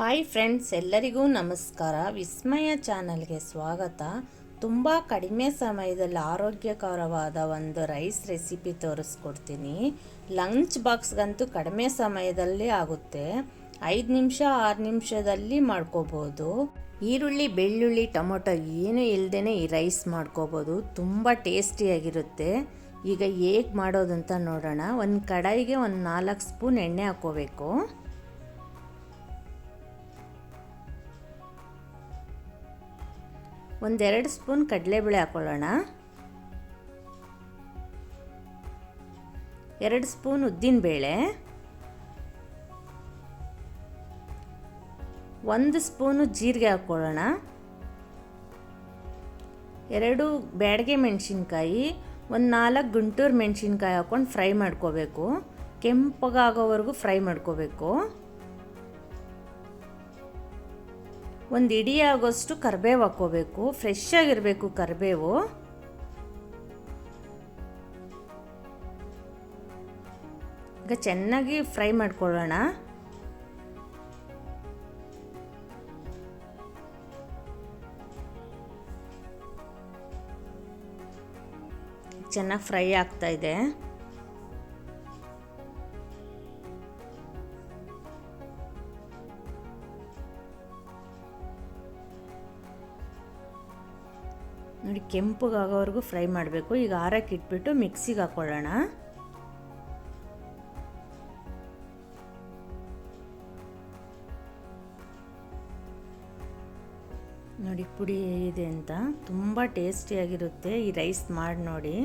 Hi friends ಎಲ್ಲರಿಗೂ ನಮಸ್ಕಾರ. ವಿಸ್ಮಯ ಚಾನಲ್ಗೆ ಸ್ವಾಗತ. ತುಂಬ ಕಡಿಮೆ ಸಮಯದಲ್ಲಿ ಆರೋಗ್ಯಕರವಾದ ಒಂದು ರೈಸ್ ರೆಸಿಪಿ ತೋರಿಸ್ಕೊಡ್ತೀನಿ. ಲಂಚ್ ಬಾಕ್ಸ್ಗಂತೂ ಕಡಿಮೆ ಸಮಯದಲ್ಲಿ ಆಗುತ್ತೆ. ಐದು ನಿಮಿಷ, ಆರು ನಿಮಿಷದಲ್ಲಿ ಮಾಡ್ಕೋಬೋದು. ಈರುಳ್ಳಿ, ಬೆಳ್ಳುಳ್ಳಿ, ಟೊಮೊಟೊ ಏನೂ ಇಲ್ಲದೇ ಈ ರೈಸ್ ಮಾಡ್ಕೋಬೋದು. ತುಂಬ ಟೇಸ್ಟಿಯಾಗಿರುತ್ತೆ. ಈಗ ಹೇಗೆ ಮಾಡೋದು ಅಂತ ನೋಡೋಣ. ಒಂದು ಕಡಾಯಿಗೆ ಒಂದು ನಾಲ್ಕು ಸ್ಪೂನ್ ಎಣ್ಣೆ ಹಾಕ್ಕೋಬೇಕು. ಒಂದೆರಡು ಸ್ಪೂನ್ ಕಡಲೆಬೇಳೆ ಹಾಕೊಳ್ಳೋಣ. ಎರಡು ಸ್ಪೂನ್ ಉದ್ದಿನಬೇಳೆ. ಒಂದು ಸ್ಪೂನು ಜೀರಿಗೆ ಹಾಕ್ಕೊಳ್ಳೋಣ ಎರಡು ಬ್ಯಾಡಗೆ ಮೆಣಸಿನ್ಕಾಯಿ, ಒಂದು ನಾಲ್ಕು ಗುಂಟೂರು ಮೆಣಸಿನ್ಕಾಯಿ ಹಾಕ್ಕೊಂಡು ಫ್ರೈ ಮಾಡ್ಕೋಬೇಕು. ಕೆಂಪಗಾಗೋವರೆಗೂ ಫ್ರೈ ಮಾಡ್ಕೋಬೇಕು. ಒಂದು ಇಡೀ ಆಗೋಷ್ಟು ಕರಿಬೇವು ಹಾಕ್ಕೋಬೇಕು ಫ್ರೆಶ್ ಆಗಿರಬೇಕು ಕರಿಬೇವು. ಈಗ ಚೆನ್ನಾಗಿ ಫ್ರೈ ಮಾಡ್ಕೊಳ್ಳೋಣ. ಚೆನ್ನಾಗಿ ಫ್ರೈ ಆಗ್ತಾ ಇದೆ. ನೋಡಿ, ಕೆಂಪಗಾಗೋವರೆಗೂ ಫ್ರೈ ಮಾಡಬೇಕು. ಈಗ ಆರಕ್ಕೆ ಇಟ್ಬಿಟ್ಟು ಮಿಕ್ಸಿಗೆ ಹಾಕ್ಕೊಳ್ಳೋಣ ನೋಡಿ, ಪುಡಿ ಇದೆ ಅಂತ. ತುಂಬ ಟೇಸ್ಟಿಯಾಗಿರುತ್ತೆ ಈ ರೈಸ್ ಮಾಡಿ ನೋಡಿ.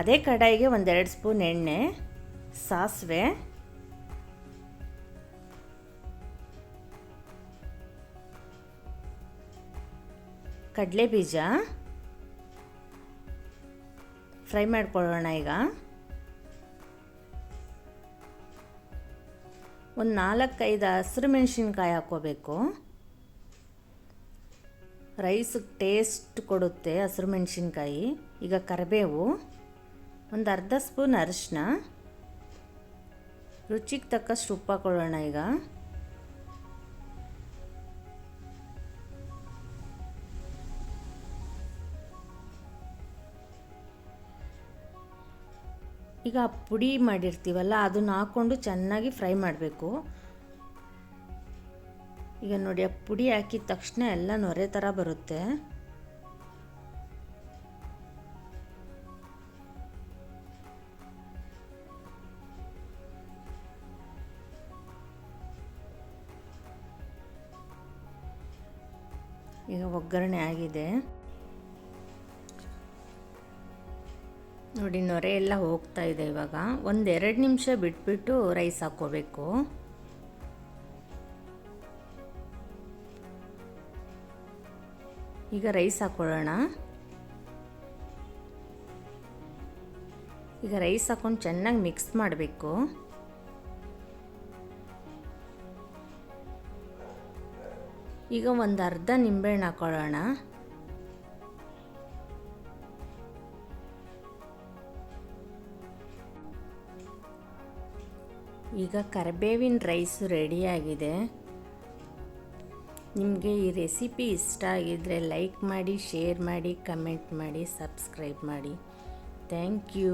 ಅದೇ ಕಡಾಯಿಗೆ ಒಂದೆರಡು ಸ್ಪೂನ್ ಎಣ್ಣೆ, ಸಾಸಿವೆ ಕಡಲೆ ಬೀಜ. ಫ್ರೈ ಮಾಡ್ಕೊಳ್ಳೋಣ ಈಗ. ಒಂದು ನಾಲ್ಕೈದು ಹಸಿರು ಮೆಣಸಿನ್ಕಾಯಿ ಹಾಕ್ಕೋಬೇಕು. ರೈಸಿಗೆ ಟೇಸ್ಟ್ ಕೊಡುತ್ತೆ ಹಸಿರು ಮೆಣಸಿನ್ಕಾಯಿ. ಈಗ ಕರಿಬೇವು, ಒಂದು ಅರ್ಧ ಸ್ಪೂನ್ ಅರಿಶಿನ ರುಚಿಗೆ ತಕ್ಕಷ್ಟು ಉಪ್ಪು ಹಾಕೊಳ್ಳೋಣ ಈಗ. ಈಗ ಪುಡಿ ಮಾಡಿರ್ತೀವಲ್ಲ, ಅದನ್ನ ಹಾಕ್ಕೊಂಡು ಚೆನ್ನಾಗಿ ಫ್ರೈ ಮಾಡಬೇಕು. ಈಗ ನೋಡಿ, ಆ ಪುಡಿ ಹಾಕಿದ ತಕ್ಷಣ ಎಲ್ಲ ನೊರೆ ಥರ ಬರುತ್ತೆ. ಈಗ ಒಗ್ಗರಣೆ ಆಗಿದೆ. ನೋಡಿ, ನೊರೆ ಎಲ್ಲ ಹೋಗ್ತಾ ಇದೆ ಇವಾಗ. ಒಂದೆರಡು ನಿಮಿಷ ಬಿಟ್ಬಿಟ್ಟು ರೈಸ್ ಹಾಕ್ಕೋಬೇಕು. ಈಗ ರೈಸ್ ಹಾಕ್ಕೊಳ್ಳೋಣ. ಈಗ ರೈಸ್ ಹಾಕೊಂಡು ಚೆನ್ನಾಗಿ ಮಿಕ್ಸ್ ಮಾಡಬೇಕು. ಈಗ ಒಂದು ಅರ್ಧ ನಿಂಬೆಹಣ್ಣು ಹಾಕ್ಕೊಳ್ಳೋಣ. ಈಗ ಕರಿಬೇವಿನ ರೈಸು ರೆಡಿಯಾಗಿದೆ ನಿಮಗೆ ಈ ರೆಸಿಪಿ ಇಷ್ಟ ಆಗಿದ್ದರೆ ಲೈಕ್ ಮಾಡಿ ಶೇರ್ ಮಾಡಿ ಕಮೆಂಟ್ ಮಾಡಿ ಸಬ್ಸ್ಕ್ರೈಬ್ ಮಾಡಿ. Thank you